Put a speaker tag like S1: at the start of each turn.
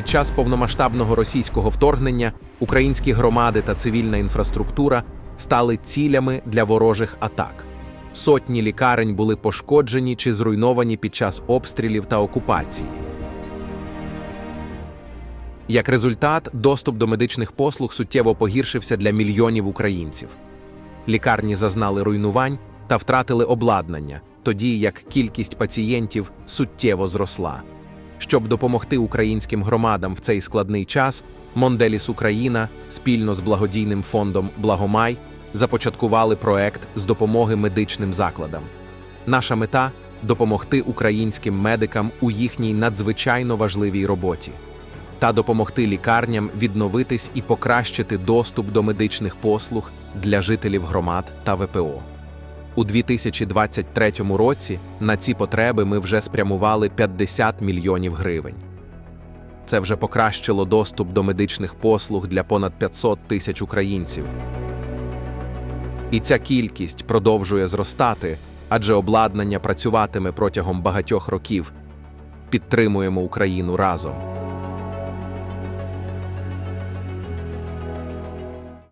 S1: Під час повномасштабного російського вторгнення українські громади та цивільна інфраструктура стали цілями для ворожих атак. Сотні лікарень були пошкоджені чи зруйновані під час обстрілів та окупації. Як результат, доступ до медичних послуг суттєво погіршився для мільйонів українців. Лікарні зазнали руйнувань та втратили обладнання, тоді як кількість пацієнтів суттєво зросла. Щоб допомогти українським громадам в цей складний час, Монделіс Україна спільно з благодійним фондом Благомай започаткували проект з допомоги медичним закладам. Наша мета допомогти українським медикам у їхній надзвичайно важливій роботі та допомогти лікарням відновитись і покращити доступ до медичних послуг для жителів громад та ВПО. У 2023 році на ці потреби ми вже спрямували 50 мільйонів гривень. Це вже покращило доступ до медичних послуг для понад 500 тисяч українців. І ця кількість продовжує зростати, адже обладнання працюватиме протягом багатьох років. Підтримуємо Україну разом.